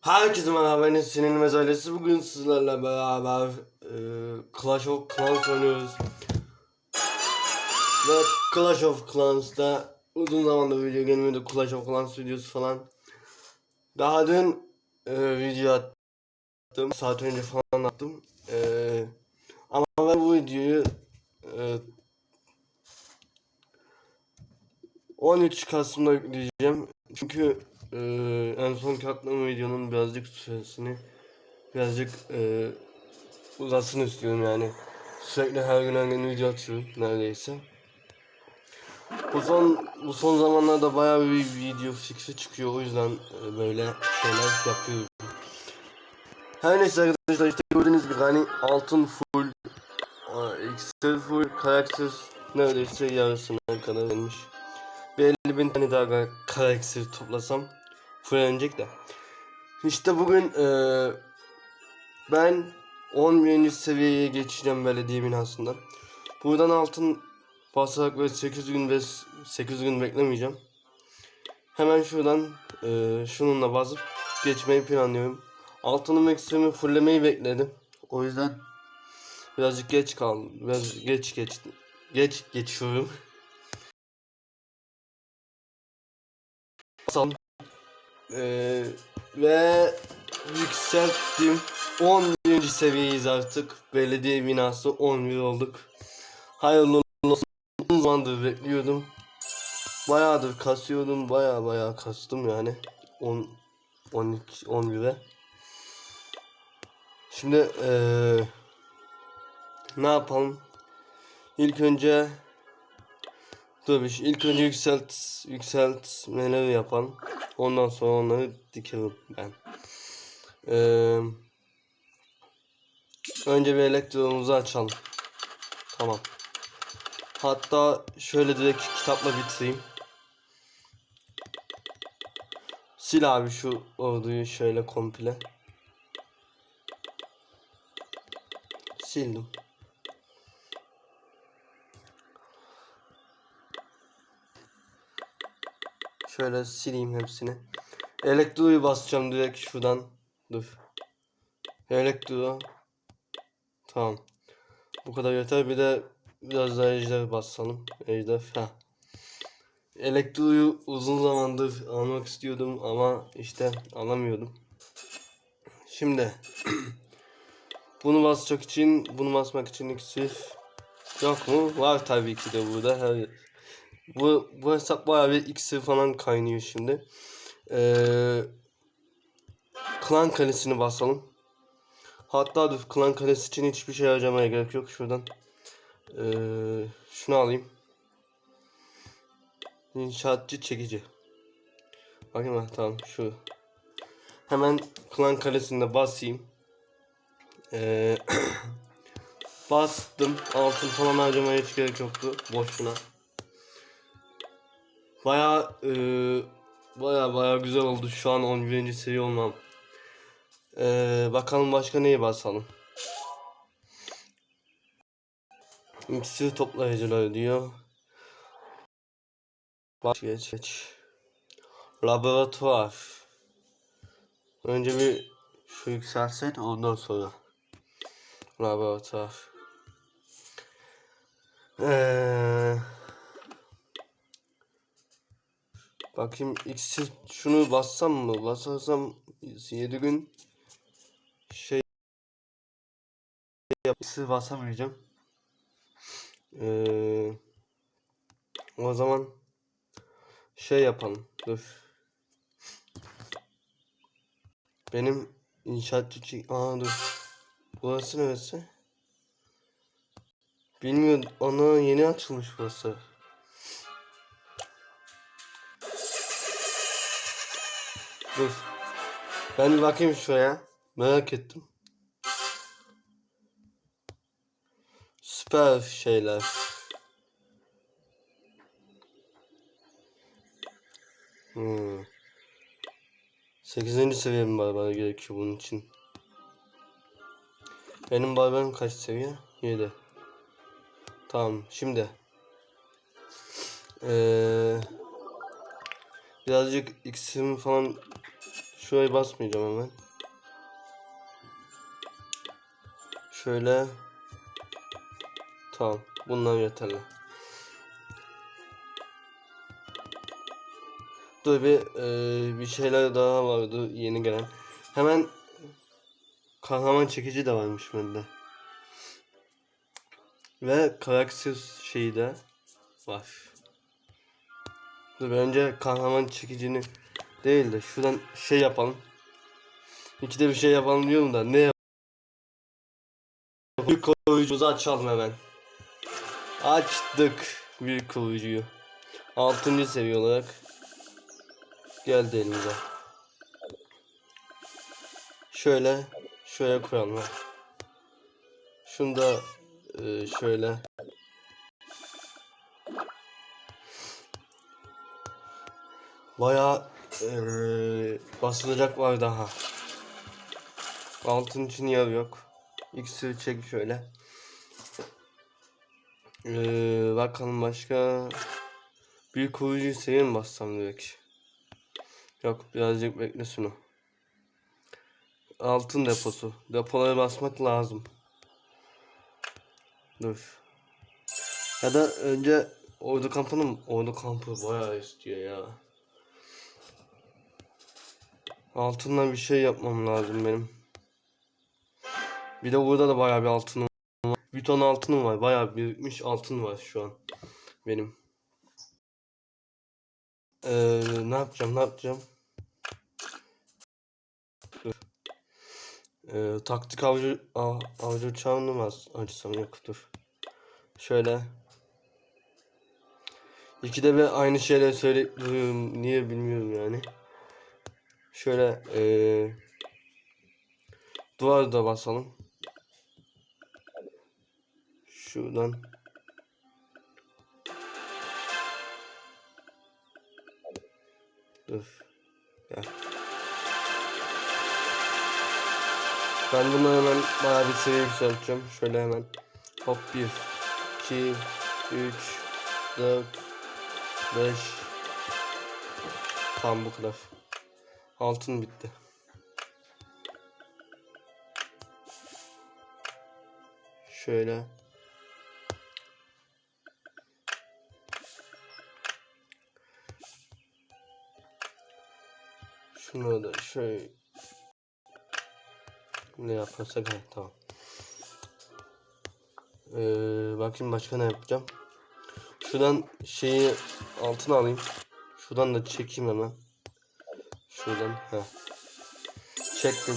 Herkese merhaba ben Sinin Mezalesi. Bugün sizlerle beraber e, Clash of Clans oynuyoruz. Ve Clash of Clans'ta uzun zamandır video gelmiyordu. Clash of Clans videosu falan. Daha dün e, video attım. Saat önce falan attım. E, ama ben bu videoyu e, 13 Kasım'da yükleyeceğim. Çünkü e, en son katlama videonun birazcık süresini birazcık e, uzasın istiyorum yani. Sürekli her gün her gün video atıyorum neredeyse. Bu son bu son zamanlarda bayağı bir video fikri çıkıyor o yüzden e, böyle şeyler yapıyorum. Her neyse arkadaşlar işte gördüğünüz gibi hani altın full, iksir full, karakter neredeyse yarısına kadar gelmiş. Bir 50 bin tane daha karakter toplasam fullenecek de. İşte bugün eee ben 11. seviyeye geçeceğim belediye binasından. Buradan altın basarak ve 8 gün ve 8 gün beklemeyeceğim. Hemen şuradan eee, şununla basıp geçmeyi planlıyorum. Altının ekstremi fullemeyi bekledim. O yüzden birazcık geç kaldım. Biraz geç geçtim. Geç geçiyorum. Basalım. Ee, ve yükselttim. 11. seviyeyiz artık. Belediye binası 11 olduk. Hayırlı olsun. Uzun zamandır bekliyordum. Bayağıdır kasıyordum. Baya baya kastım yani. 10 12 11'e. Şimdi ee, ne yapalım? İlk önce Dur bir şey. İlk önce yükselt yükseltmeleri yapalım. Ondan sonra onları dikelim ben. Ee, önce bir elektromuzu açalım. Tamam. Hatta şöyle direkt kitapla bitireyim. Sil abi şu orduyu şöyle komple. Sildim. Şöyle sileyim hepsini. Elektroyu basacağım direkt şuradan. Dur. Elektro. Tamam. Bu kadar yeter. Bir de biraz daha ejder basalım. Ejder. Ha. Elektroyu uzun zamandır almak istiyordum ama işte alamıyordum. Şimdi bunu basacak için, bunu basmak için iksir yok mu? Var tabii ki de burada. Her bu, bu hesap bayağı bir iksir falan kaynıyor şimdi. Ee, klan kalesini basalım. Hatta dur klan kalesi için hiçbir şey harcamaya gerek yok. Şuradan ee, şunu alayım. İnşaatçı çekici. Bakayım ha tamam şu. Hemen klan kalesinde basayım. Ee, bastım. Altın falan harcamaya hiç gerek yoktu. Boşuna. Baya baya baya güzel oldu şu an 11. seviye olmam. E, bakalım başka neyi basalım. İksir toplayıcılar diyor. Baş geç geç. Laboratuvar. Önce bir şu yükselsin ondan sonra. Laboratuvar. Eee Bakayım iksir şunu bassam mı? Basarsam 7 gün şey iksir basamayacağım. Ee, o zaman şey yapalım. Dur. Benim inşaatçı Aa dur. Burası neresi? Bilmiyorum. Ana yeni açılmış burası. Dur. Ben bakayım şuraya. Merak ettim. Süper şeyler. Hmm. 8. seviye mi barbar gerekiyor bunun için? Benim barbarım kaç seviye? 7. Tamam şimdi. Eee Birazcık x'imi falan şurayı basmayacağım hemen. Şöyle. Tamam. Bunlar yeterli. Dur bir e, bir şeyler daha vardı yeni gelen. Hemen kahraman çekici de varmış bende. Ve karakter şeyi de var. Dur önce kahraman çekicini değil de şuradan şey yapalım. İkide bir şey yapalım diyorum da ne yap Büyük koruyucumuzu açalım hemen. Açtık büyük koruyucuyu. 6. seviye olarak geldi elimize. Şöyle şöyle koyalım. Şunu da e, şöyle Bayağı eee, basılacak var daha. Altın için yer yok. İksir çek şöyle. Eee, bakalım başka. Büyük koruyucuyu seviye mi bassam direkt? Yok birazcık bekle şunu. Altın deposu. Depolara basmak lazım. Dur. Ya da önce ordu kampını mı? Ordu kampı bayağı istiyor ya. Altından bir şey yapmam lazım benim. Bir de burada da bayağı bir altınım var. Bir ton altınım var. Bayağı birikmiş altın var şu an. Benim. Ee, ne yapacağım? Ne yapacağım? Ee, taktik avcı av, avcı uçağını mı açsam yok dur. Şöyle. İkide bir aynı şeyleri söyleyip duruyorum. Niye bilmiyorum yani. Şöyle eee duvar da basalım. Şuradan. Dur. Gel. Ben bunu hemen bayağı bir seviye yükselteceğim. Şöyle hemen. Hop 1 2 3 4 5 Tam bu kadar. Altın bitti. Şöyle. Şunu da şöyle ne yaparsak ha, tamam. Ee, bakayım başka ne yapacağım. Şuradan şeyi altına alayım. Şuradan da çekeyim hemen. Şuradan. ha. Çektim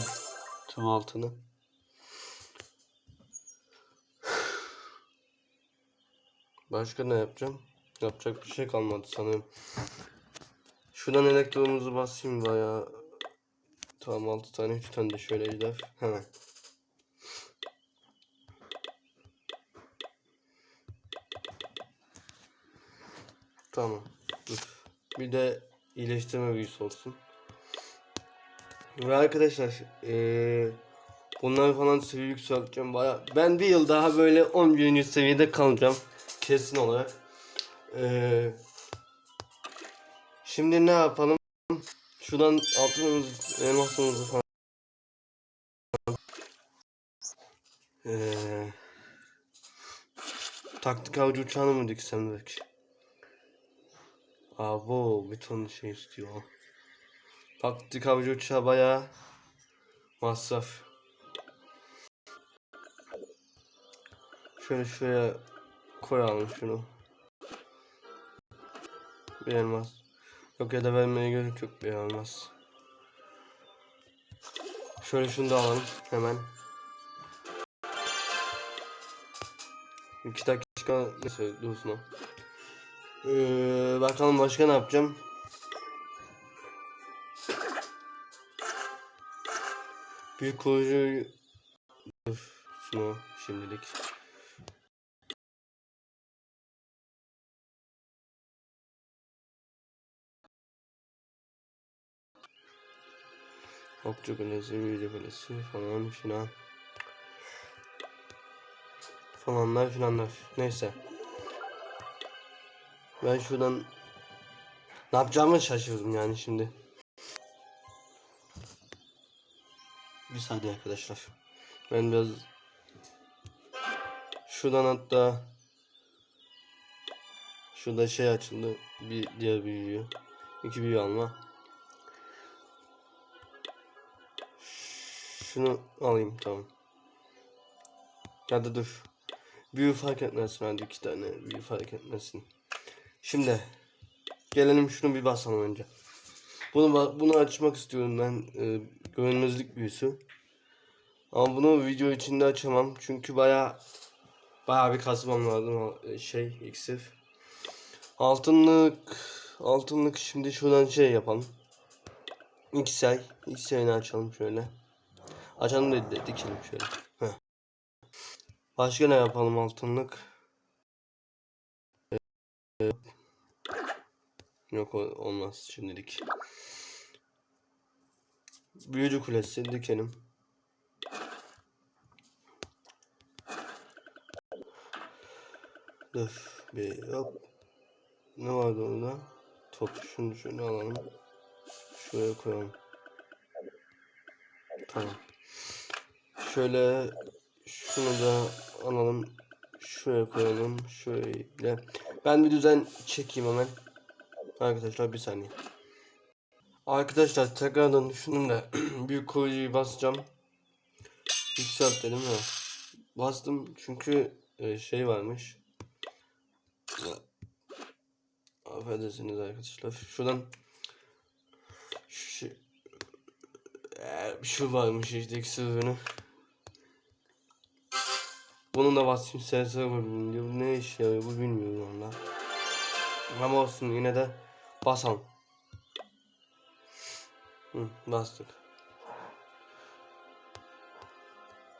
tüm altını. Başka ne yapacağım? Yapacak bir şey kalmadı sanırım. Şuradan elektronumuzu basayım bayağı. Tamam 6 tane 3 tane de şöyle gider. Hemen. Tamam. Bir de iyileştirme büyüsü olsun. Ve arkadaşlar eee bunları falan seviye yükselteceğim baya. Ben bir yıl daha böyle 11. seviyede kalacağım. Kesin olarak. Eee şimdi ne yapalım? Şuradan altınımızı, elmasımızı falan. Eee taktik avcı uçağını mı diksem belki? Abo bir ton şey istiyor. Taktik avcı uçağı bayağı masraf. Şöyle şuraya koyalım şunu. Bir elmas. Yok ya da vermeye gerek yok bir elmas. Şöyle şunu da alalım hemen. İki dakika neyse dursun o. Ee, bakalım başka ne yapacağım. Büyük Dur, şunu şimdilik. Okçu kulesi, büyücü kulesi falan filan. Falanlar filanlar. Neyse. Ben şuradan ne yapacağımı şaşırdım yani şimdi. Saniye arkadaşlar. Ben biraz şuradan hatta şurada şey açıldı. Bir diğer büyüyor. İki büyü alma. Şunu alayım tamam. Ya da dur. Büyü fark etmesin hadi iki tane büyü fark etmesin. Şimdi gelelim şunu bir basalım önce. Bunu bunu açmak istiyorum ben e, güvenmezlik büyüsü. Ama bunu video içinde açamam çünkü baya baya bir kasmam lazım e, şey iksir. Altınlık altınlık şimdi şuradan şey yapalım. X'ay X'ay'ını açalım şöyle. Açalım da de- dikelim şöyle. Heh. Başka ne yapalım altınlık? Ee, Yok olmaz şimdilik. Büyücü kulesi dikelim. Dur bir hop. Ne vardı orada? Top şunu şöyle alalım. Şuraya koyalım. Tamam. Şöyle şunu da alalım. Şuraya koyalım. Şöyle. Ben bir düzen çekeyim hemen. Arkadaşlar bir saniye. Arkadaşlar tekrardan düşündüm de büyük koyucuyu basacağım. Yükselt dedim ya. Bastım çünkü e, şey varmış. Affedersiniz arkadaşlar. Şuradan şu, e, şu varmış işte ikisi ürünü. Bunun da basayım ses diyor. Ne iş yarıyor bu bilmiyorum valla. Ama olsun yine de basalım. Hı, bastık.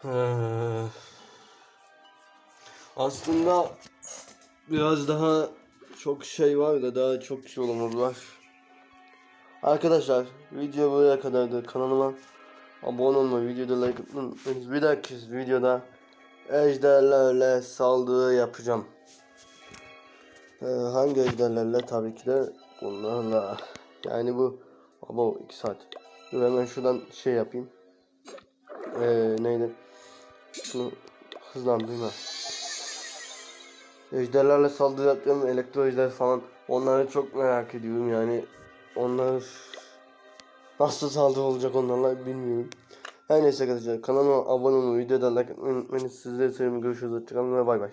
Ee, aslında biraz daha çok şey var da daha çok şey olamaz var. Arkadaşlar video buraya kadardı. Kanalıma abone olmayı, videoda like unutmayınız. Bir dahaki videoda ejderlerle saldırı yapacağım. Ee, hangi ejderlerle? Tabii ki de bunlarla. Yani bu Abo 2 saat. Dur hemen şuradan şey yapayım. Ee, neydi? Şunu hızlandırayım ha. Ejderlerle saldırı yapacağım. Elektro ejder falan. Onları çok merak ediyorum yani. Onlar nasıl saldırı olacak onlarla bilmiyorum. Her neyse arkadaşlar kanalıma abone olmayı, videoda like atmayı unutmayın. Sizleri seviyorum. Görüşürüz. Hoşçakalın ve bay bay.